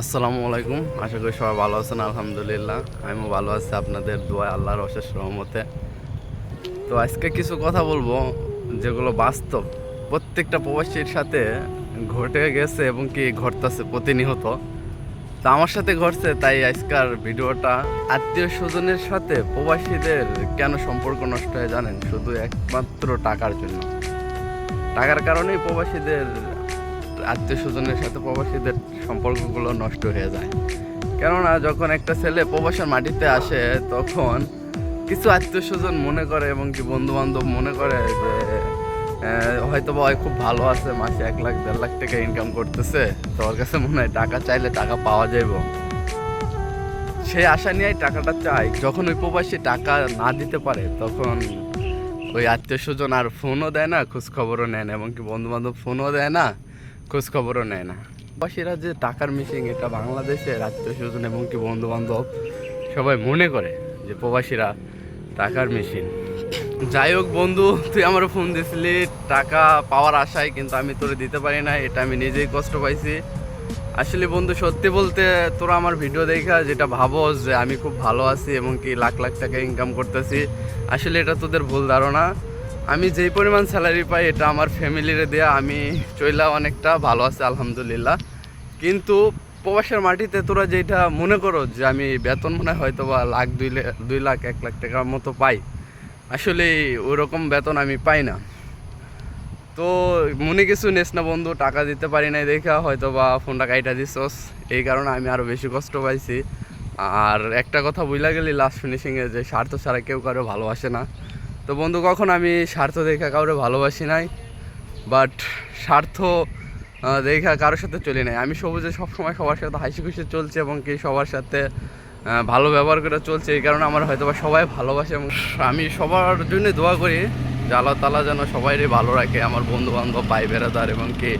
আসসালামু আলাইকুম। আশা করি সবাই ভালো আছেন, আলহামদুলিল্লাহ। আমিও ভালো আছি আপনাদের দোয়া আল্লাহর অশেষ রহমতে। তো আজকে কিছু কথা বলব যেগুলো বাস্তব। প্রত্যেকটা প্রবাসীর সাথে ঘটে গেছে এবং কি ঘটতেছে প্রতিনিয়ত। তো আমার সাথে ঘটছে, তাই আজকার ভিডিওটা। আত্মীয় স্বজনের সাথে প্রবাসীদের কেন সম্পর্ক নষ্ট হয় জানেন? শুধু একমাত্র টাকার জন্য। টাকার কারণেই প্রবাসীদের আত্মীয় স্বজনের সাথে প্রবাসীদের সম্পর্কগুলো নষ্ট হয়ে যায়। কেননা যখন একটা ছেলে প্রবাসের মাটিতে আসে, তখন কিছু আত্মীয় স্বজন মনে করে এবং কি বন্ধু বান্ধব মনে করে যে হয়তো বা খুব ভালো আছে, মাসে এক লাখ, দেড় লাখ টাকা ইনকাম করতেছে। তো ওর কাছে মনে হয় টাকা চাইলে টাকা পাওয়া যাইব। সেই আশা নিয়েই টাকাটা চাই যখন ওই প্রবাসী টাকা না দিতে পারে, তখন ওই আত্মীয় স্বজন আর ফোনও দেয় না খোঁজ খবরও নেয় না এবং কি বন্ধু বান্ধব ফোনও দেয় না। খোঁজ খবরও নেয় না। প্রবাসীরা যে টাকার মিশিং এটা বাংলাদেশের আত্মীয় স্বজন এবং কি বন্ধু বান্ধব সবাই মনে করে যে প্রবাসীরা টাকার মেশিন যাই হোক বন্ধু তুই আমার ফোন দিছিলি টাকা পাওয়ার আশায় কিন্তু আমি তোরে দিতে পারি না এটা আমি নিজেই কষ্ট পাইছি। আসলে বন্ধু সত্যি বলতে তোরা আমার ভিডিও দেখা যেটা ভাবো যে আমি খুব ভালো আছি এবং কি লাখ লাখ টাকা ইনকাম করতেছি আসলে এটা তোদের ভুল ধারণা। আমি যেই পরিমাণ স্যালারি পাই, এটা আমার ফ্যামিলিরে দেয়া, আমি চইলা অনেকটা ভালো আছে, আলহামদুলিল্লাহ। কিন্তু প্রবাসের মাটিতে তোরা যেটা মনে করো যে আমি বেতন মনে হয় হয়তো বা লাখ, দুই দুই লাখ, এক লাখ টাকার মতো পাই, আসলে ওরকম বেতন আমি পাই না। তো মনে কিছু নেস না বন্ধু, টাকা দিতে পারি নাই দেখা হয়তো বা ফোনটা কাইটা দিছস, এই কারণে আমি আরও বেশি কষ্ট পাইছি। আর একটা কথা বুঝলা গেলি লাস্ট ফিনিশিংয়ে যে স্বার্থ ছাড়া কেউ কারও ভালোবাসে না। তো বন্ধু, কখন আমি স্বার্থ দেখা কাউরে ভালোবাসি নাই বাট স্বার্থ দেখা কারোর সাথে চলি নাই। আমি সবুজে সবসময় সবার সাথে হাসি খুশি চলছে এবং কি সবার সাথে ভালো ব্যবহার করে চলছে, এই কারণে আমার হয়তো বা সবাই ভালোবাসে এবং আমি সবার জন্য দোয়া করি যে আল্লাহ তালা যেন সবাইরই ভালো রাখে, আমার বন্ধু বান্ধব ভাই বেড়াদার এবং কি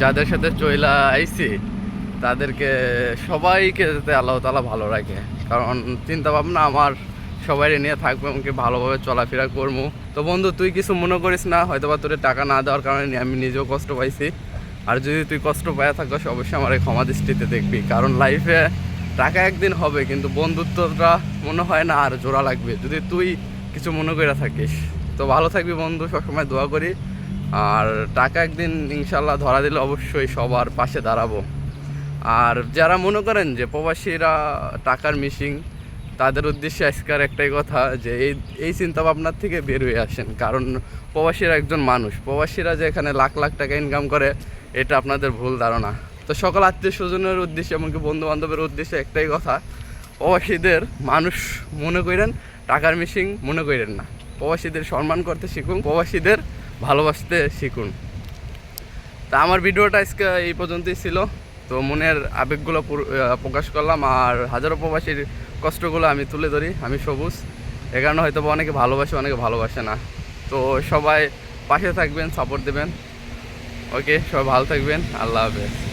যাদের সাথে চইলা আইছি, তাদেরকে সবাইকে যাতে আল্লাহ তালা ভালো রাখে। কারণ চিন্তা ভাবনা আমার সবাই নিয়ে থাকব এবং কি ভালোভাবে চলাফেরা করব। তো বন্ধু, তুই কিছু মনে করিস না? হয়তো বা তোর টাকা না দেওয়ার কারণে আমি নিজেও কষ্ট পাইছি। আর যদি তুই কষ্ট পাইয়া থাকিস, অবশ্যই আমার এই ক্ষমা দৃষ্টিতে দেখবি। কারণ লাইফে টাকা একদিন হবে, কিন্তু বন্ধুত্বটা মনে হয় না আর জোড়া লাগবে। যদি তুই কিছু মনে করে থাকিস। তো ভালো থাকবি বন্ধু, সবসময় দোয়া করি। আর টাকা একদিন ইনশাল্লাহ ধরা দিলে অবশ্যই সবার পাশে দাঁড়াবো। আর যারা মনে করেন যে প্রবাসীরা টাকার মিশিং তাদের উদ্দেশ্যে আজকের একটাই কথা যে এই এই চিন্তা ভাবনার থেকে বের হয়ে আসেন। কারণ প্রবাসীরা একজন মানুষ। প্রবাসীরা যে এখানে লাখ লাখ টাকা ইনকাম করে, এটা আপনাদের ভুল ধারণা। তো সকল আত্মীয় স্বজনের উদ্দেশ্যে এমনকি বন্ধু বান্ধবের উদ্দেশ্যে একটাই কথা, প্রবাসীদের মানুষ মনে করেন টাকার মিশিং মনে করেন না। প্রবাসীদের সম্মান করতে শিখুন, প্রবাসীদের ভালোবাসতে শিখুন। তা আমার ভিডিওটা আজকে এই পর্যন্তই ছিল। তো মনের আবেগগুলো পুরো- প্রকাশ করলাম আর হাজারো প্রবাসীর কষ্টগুলো আমি তুলে ধরি, আমি সবুজ। এ কারণে হয়তো অনেকে ভালোবাসে অনেকে ভালোবাসে না। তো সবাই পাশে থাকবেন সাপোর্ট দেবেন। ওকে সবাই ভালো থাকবেন, আল্লাহ হাফেজ।